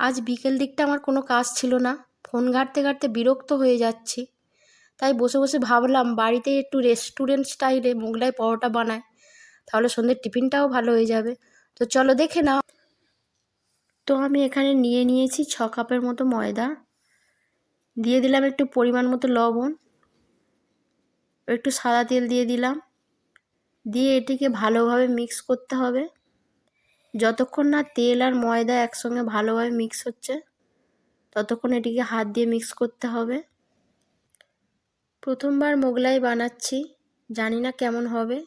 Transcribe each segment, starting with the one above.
আজ বিকেল দিকটা আমার কোনো কাজ ছিল না। ফোন ঘাঁটতে ঘাঁটতে বিরক্ত হয়ে যাচ্ছি। তাই বসে বসে ভাবলাম বাড়িতে একটু রেস্টুরেন্ট স্টাইলে মোগলাই পরোটা বানায় তাহলে সন্ধ্যের টিফিনটাও ভালো হয়ে যাবে। তো চলো দেখে নাও। তো আমি এখানে নিয়ে নিয়েছি ছ কাপের মতো ময়দা। দিয়ে দিলাম একটু পরিমাণ মতো লবণ। একটু সাদা তেল দিয়ে দিলাম। দিয়ে এটিকে ভালোভাবে মিক্স করতে হবে। যতক্ষণ না তেল আর ময়দা একসঙ্গে ভালোভাবে মিক্স হচ্ছে, ততক্ষণ এটিকে হাত দিয়ে মিক্স করতে হবে। প্রথমবার মোগলাই বানাচ্ছি, জানি না কেমন হবে।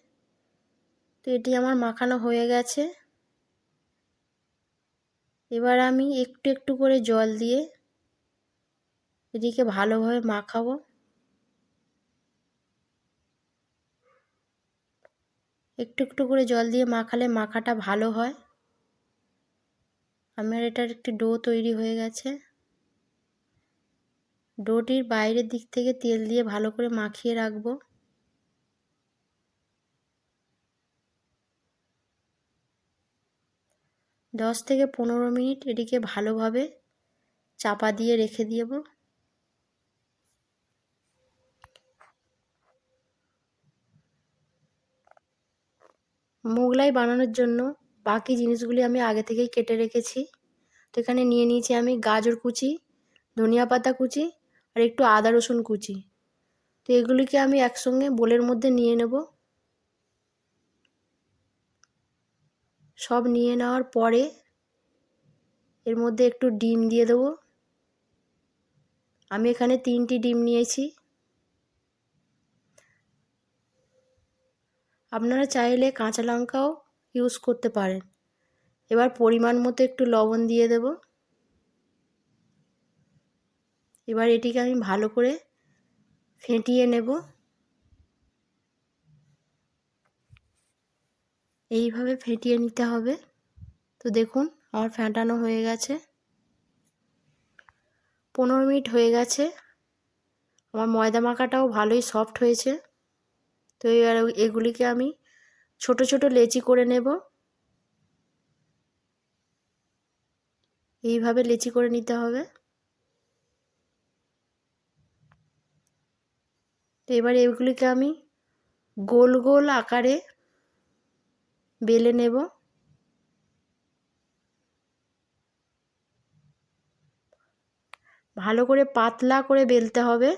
তো এটি আমার মাখানো হয়ে গেছে। এবার আমি একটু একটু করে জল দিয়ে এটিকে ভালোভাবে মাখাবো। একটু একটু করে জল দিয়ে মাখালে মাখাটা ভালো হয়। আমার এটার একটি ডো তৈরি হয়ে গেছে। ডোটির বাইরের দিক থেকে তেল দিয়ে ভালো করে মাখিয়ে রাখব। দশ থেকে পনেরো মিনিট এটিকে ভালোভাবে চাপা দিয়ে রেখে দেব। মোগলাই বানানোর জন্য বাকি জিনিসগুলি আমি আগে থেকেই কেটে রেখেছি। তো এখানে নিয়ে নিয়েছি আমি গাজর কুচি, ধনিয়া পাতা কুচি আর একটু আদা রসুন কুচি। তো এগুলিকে আমি একসঙ্গে বোলের মধ্যে নিয়ে নেব। সব নিয়ে নেওয়ার পরে এর মধ্যে একটু ডিম দিয়ে দেবো। আমি এখানে তিনটি ডিম নিয়েছি। আপনারা চাইলে কাঁচা লঙ্কাও ইউজ করতে পারেন। এবার পরিমাণ মতো একটু লবণ দিয়ে দেব। এবার এটিকে আমি ভালো করে ফেটিয়ে নেব। এইভাবে ফেটিয়ে নিতে হবে। তো দেখুন, আমার ফেটানো হয়ে গেছে। পনেরো মিনিট হয়ে গেছে। আমার ময়দা মাখাটাও ভালোই সফট হয়েছে। তো এবার এগুলিকে আমি ছোট ছোট লেচি করে নেব। এইভাবে লেচি করে নিতে হবে। এবার এগুলিকে আমি গোল গোল আকারে বেলে নেব। ভালো করে পাতলা করে বেলতে হবে।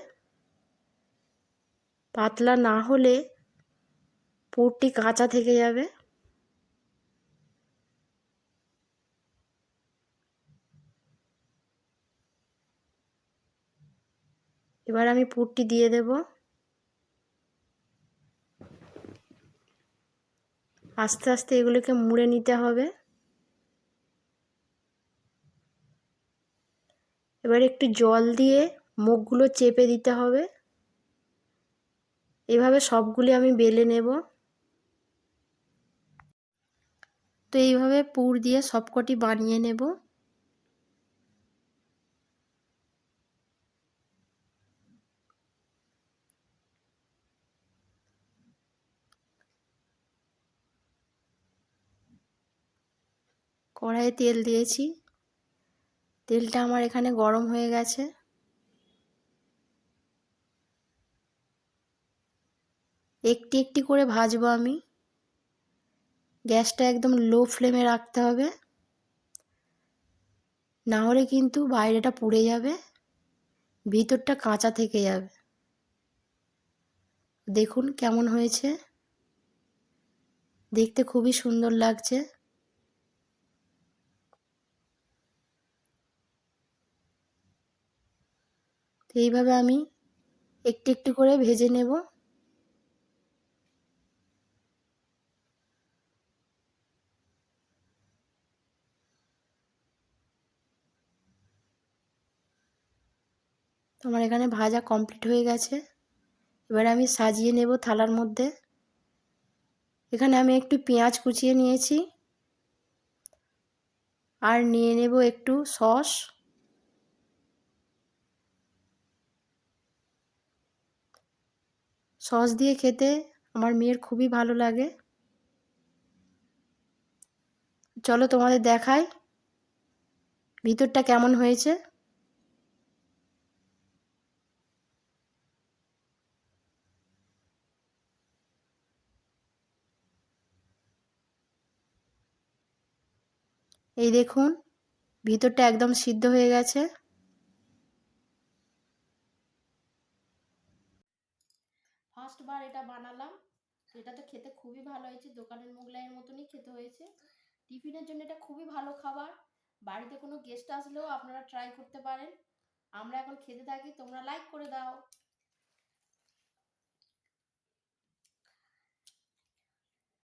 পাতলা না হলে পুরটি কাঁচা থেকে যাবে। এবার আমি পুরটি দিয়ে দেব। আস্তে আস্তে এগুলোকে মুড়ে নিতে হবে। এবার একটু জল দিয়ে মুখগুলো চেপে দিতে হবে। এভাবে সবগুলি আমি বেলে নেব। তো এইভাবে পুর দিয়ে সবকটি বানিয়ে নেব। কড়াইয়ে তেল দিয়েছি। তেলটা আমার এখানে গরম হয়ে গেছে। একটি একটি করে ভাজবো আমি। গ্যাসটা একদম লো ফ্লেমে রাখতে হবে। না হলে কিন্তু বাইরেটা পুড়ে যাবে, ভিতরটা কাঁচা থেকে যাবে। দেখুন কেমন হয়েছে। দেখতে খুবই সুন্দর লাগছে। এইভাবে আমি একটু একটু করে ভেজে নেব। তোমার এখানে ভাজা কমপ্লিট হয়ে গেছে। এবার আমি সাজিয়ে নেব থালার মধ্যে। এখানে আমি একটু পেঁয়াজ কুচিয়ে নিয়েছি। আর নিয়ে নেব একটু সস। সস দিয়ে খেতে আমার মেয়ের খুবই ভালো লাগে। চলো তোমাদের দেখাই ভিতরটা কেমন হয়েছে। এই দেখুন, ভিতরটা একদম সিদ্ধ হয়ে গেছে। ফার্স্টবার এটা বানালাম। এটা তো খেতে খুবই ভালো হয়েছে, দোকানের মোগলাইয়ের মতনই খেতে হয়েছে। টিফিনের জন্য এটা খুবই ভালো খাবার। বাড়িতে কোনো গেস্ট আসলেও আপনারা ট্রাই করতে পারেন। আমরা এখন খেতে থাকি, তোমরা লাইক করে দাও।